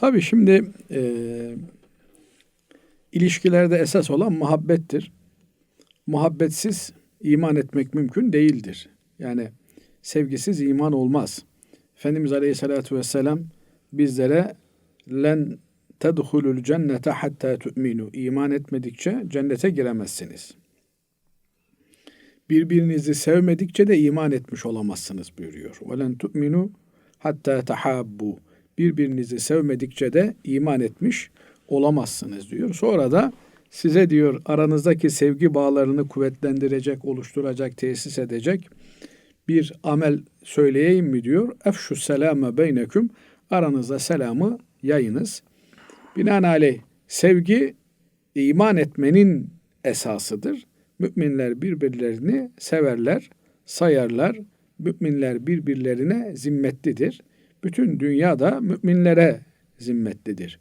Tabii şimdi e, ilişkilerde esas olan muhabbettir. Muhabbetsiz iman etmek mümkün değildir. Yani sevgisiz iman olmaz. Efendimiz Aleyhisselatü Vesselam bizlere len tedhulul cennete hatta tu'minu. İman etmedikçe cennete giremezsiniz. Birbirinizi sevmedikçe de iman etmiş olamazsınız buyuruyor. Ve len tu'minu hatta tahabbu. Birbirinizi sevmedikçe de iman etmiş olamazsınız diyor. Sonra da size diyor aranızdaki sevgi bağlarını kuvvetlendirecek, oluşturacak, tesis edecek bir amel söyleyeyim mi diyor. Efşu selame beyneküm. Aranızda selamı yayınız. Binaenaleyh sevgi iman etmenin esasıdır. Müminler birbirlerini severler, sayarlar. Müminler birbirlerine zimmetlidir. Bütün dünya da müminlere zimmetlidir.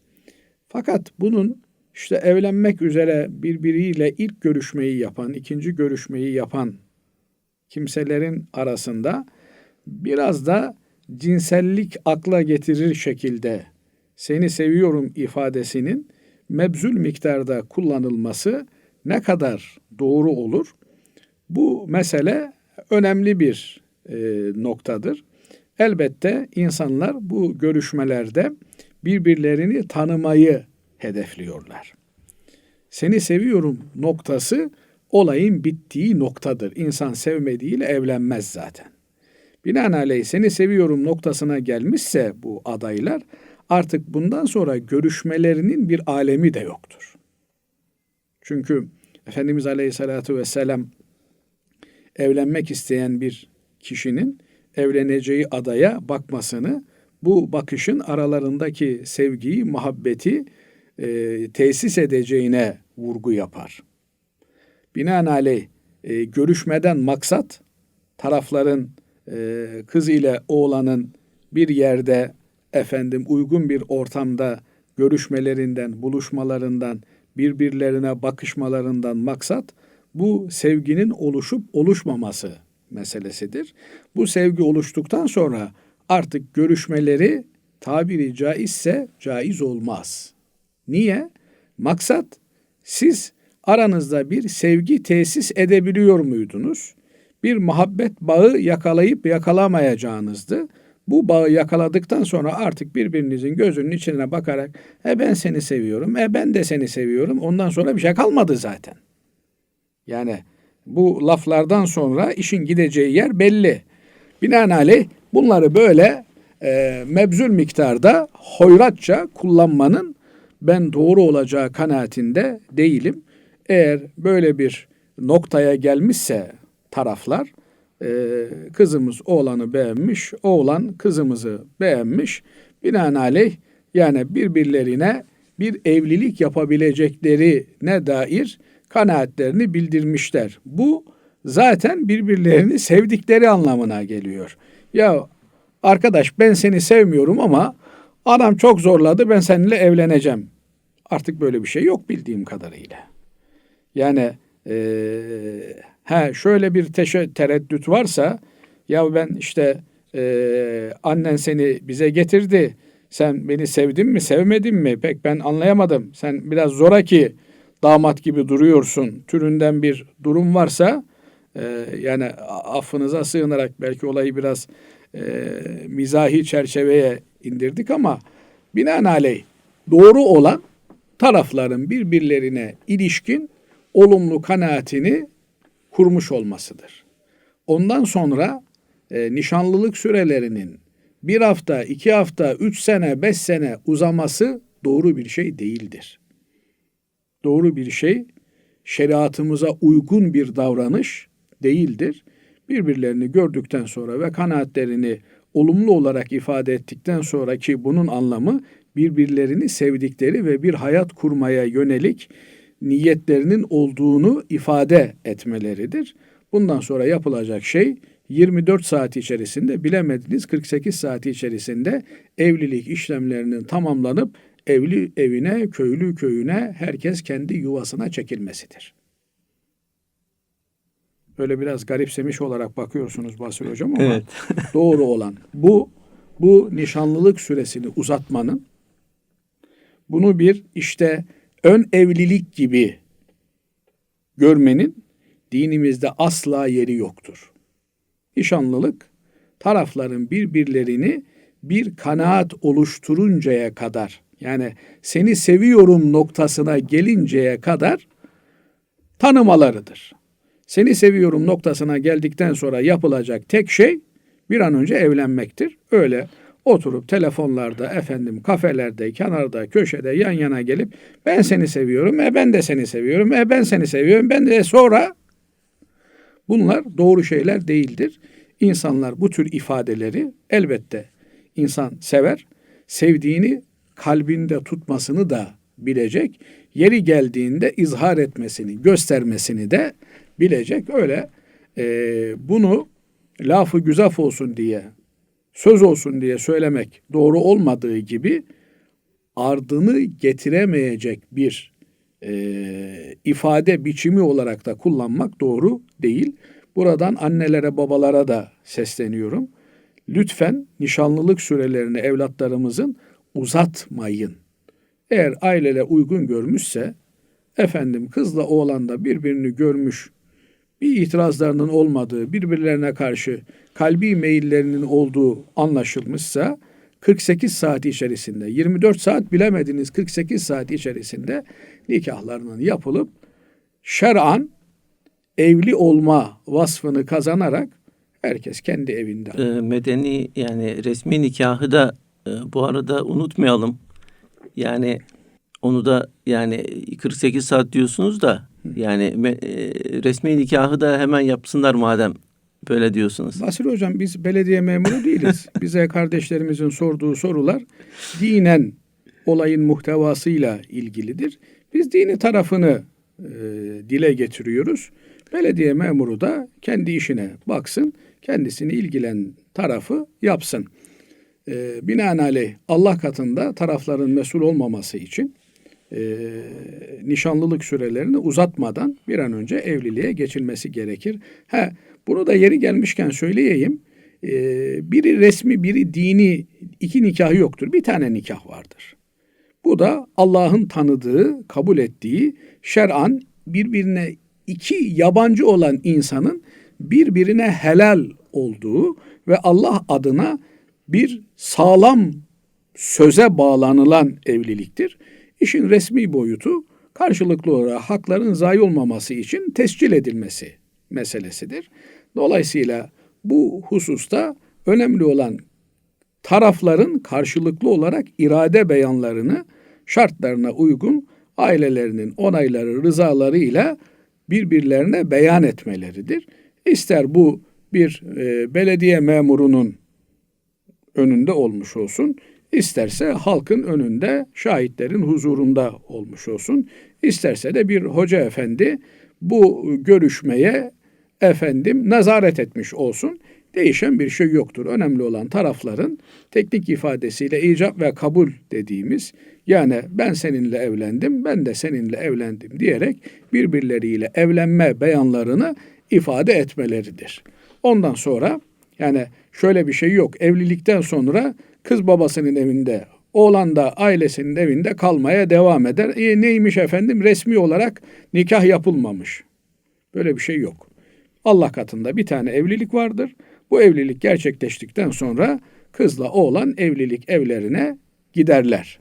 Fakat bunun işte evlenmek üzere birbiriyle ilk görüşmeyi yapan, ikinci görüşmeyi yapan kimselerin arasında biraz da cinsellik akla getirir şekilde seni seviyorum ifadesinin mebzül miktarda kullanılması ne kadar doğru olur? Bu mesele önemli bir e, noktadır. Elbette insanlar bu görüşmelerde birbirlerini tanımayı hedefliyorlar. Seni seviyorum noktası olayın bittiği noktadır. İnsan sevmediğiyle evlenmez zaten. Binaenaleyh seni seviyorum noktasına gelmişse bu adaylar artık bundan sonra görüşmelerinin bir alemi de yoktur. Çünkü Efendimiz Aleyhisselatü Vesselam evlenmek isteyen bir kişinin evleneceği adaya bakmasını, bu bakışın aralarındaki sevgiyi, muhabbeti e, tesis edeceğine vurgu yapar. Binaenaleyh e, görüşmeden maksat tarafların e, kız ile oğlanın bir yerde efendim uygun bir ortamda görüşmelerinden, buluşmalarından, birbirlerine bakışmalarından maksat bu sevginin oluşup oluşmaması meselesidir. Bu sevgi oluştuktan sonra artık görüşmeleri tabiri caizse caiz olmaz. Niye? Maksat siz aranızda bir sevgi tesis edebiliyor muydunuz? Bir muhabbet bağı yakalayıp yakalamayacağınızdı. Bu bağı yakaladıktan sonra artık birbirinizin gözünün içine bakarak e ben seni seviyorum, e ben de seni seviyorum. Ondan sonra bir şey kalmadı zaten. Yani bu laflardan sonra işin gideceği yer belli. Binaenaleyh bunları böyle e, mebzül miktarda hoyratça kullanmanın ben doğru olacağı kanaatinde değilim. Eğer böyle bir noktaya gelmişse taraflar e, kızımız oğlanı beğenmiş, oğlan kızımızı beğenmiş. Binaenaleyh yani birbirlerine bir evlilik yapabilecekleri ne dair kanaatlerini bildirmişler. Bu zaten birbirlerini sevdikleri anlamına geliyor. Ya arkadaş ben seni sevmiyorum ama adam çok zorladı ben seninle evleneceğim. Artık böyle bir şey yok bildiğim kadarıyla. Yani ee, he şöyle bir teşe, tereddüt varsa ya ben işte e, annen seni bize getirdi. Sen beni sevdin mi sevmedin mi pek ben anlayamadım. Sen biraz zoraki damat gibi duruyorsun türünden bir durum varsa e, yani affınıza sığınarak belki olayı biraz e, mizahi çerçeveye indirdik ama binaenaleyh doğru olan tarafların birbirlerine ilişkin olumlu kanaatini kurmuş olmasıdır. Ondan sonra e, nişanlılık sürelerinin bir hafta, iki hafta, üç sene, beş sene uzaması doğru bir şey değildir. Doğru bir şey, şeriatımıza uygun bir davranış değildir. Birbirlerini gördükten sonra ve kanaatlerini olumlu olarak ifade ettikten sonra ki bunun anlamı birbirlerini sevdikleri ve bir hayat kurmaya yönelik niyetlerinin olduğunu ifade etmeleridir. Bundan sonra yapılacak şey 24 saat içerisinde bilemediniz 48 saat içerisinde evlilik işlemlerinin tamamlanıp evli evine, köylü köyüne, herkes kendi yuvasına çekilmesidir. Böyle biraz garipsemiş olarak bakıyorsunuz Basir Hocam ama evet. doğru olan bu bu nişanlılık süresini uzatmanın bunu bir işte ön evlilik gibi görmenin dinimizde asla yeri yoktur. Nişanlılık tarafların birbirlerini bir kanaat oluşturuncaya kadar yani seni seviyorum noktasına gelinceye kadar tanımalarıdır. Seni seviyorum noktasına geldikten sonra yapılacak tek şey bir an önce evlenmektir. Öyle oturup telefonlarda efendim kafelerde kenarda köşede yan yana gelip ben seni seviyorum e ben de seni seviyorum e ben seni seviyorum ben de sonra bunlar doğru şeyler değildir. İnsanlar bu tür ifadeleri elbette insan sever. Sevdiğini kalbinde tutmasını da bilecek. Yeri geldiğinde izhar etmesini, göstermesini de bilecek. Öyle e, bunu lafı güzaf olsun diye, söz olsun diye söylemek doğru olmadığı gibi ardını getiremeyecek bir e, ifade biçimi olarak da kullanmak doğru değil. Buradan annelere babalara da sesleniyorum. Lütfen nişanlılık sürelerini evlatlarımızın uzatmayın. Eğer aileler uygun görmüşse efendim kızla oğlan da birbirini görmüş bir itirazlarının olmadığı, birbirlerine karşı kalbi meyillerinin olduğu anlaşılmışsa 48 saat içerisinde, 24 saat bilemediniz 48 saat içerisinde nikahlarının yapılıp şer'an evli olma vasfını kazanarak herkes kendi evinde. E, medeni yani resmi nikahı da bu arada unutmayalım. Yani onu da yani 48 saat diyorsunuz da yani e, resmi nikahı da hemen yapsınlar madem böyle diyorsunuz. Basri Hocam biz belediye memuru değiliz. Bize kardeşlerimizin sorduğu sorular dinen olayın muhtevasıyla ilgilidir. Biz dini tarafını e, dile getiriyoruz. Belediye memuru da kendi işine baksın, kendisini ilgilen tarafı yapsın. E, binaenaleyh Allah katında tarafların mesul olmaması için e, nişanlılık sürelerini uzatmadan bir an önce evliliğe geçilmesi gerekir. Ha, bunu da yeri gelmişken söyleyeyim. E, biri resmi, biri dini iki nikah yoktur. Bir tane nikah vardır. Bu da Allah'ın tanıdığı, kabul ettiği şer'an birbirine iki yabancı olan insanın birbirine helal olduğu ve Allah adına bir sağlam söze bağlanılan evliliktir. İşin resmi boyutu karşılıklı olarak hakların zayi olmaması için tescil edilmesi meselesidir. Dolayısıyla bu hususta önemli olan tarafların karşılıklı olarak irade beyanlarını şartlarına uygun ailelerinin onayları, rızalarıyla birbirlerine beyan etmeleridir. İster bu bir e, belediye memurunun önünde olmuş olsun, isterse halkın önünde, şahitlerin huzurunda olmuş olsun, isterse de bir hoca efendi bu görüşmeye efendim nazaret etmiş olsun. Değişen bir şey yoktur. Önemli olan tarafların teknik ifadesiyle icap ve kabul dediğimiz yani ben seninle evlendim, ben de seninle evlendim diyerek birbirleriyle evlenme beyanlarını ifade etmeleridir. Ondan sonra yani şöyle bir şey yok. Evlilikten sonra kız babasının evinde, oğlan da ailesinin evinde kalmaya devam eder. E, neymiş efendim? Resmi olarak nikah yapılmamış. Böyle bir şey yok. Allah katında bir tane evlilik vardır. Bu evlilik gerçekleştikten sonra kızla oğlan evlilik evlerine giderler.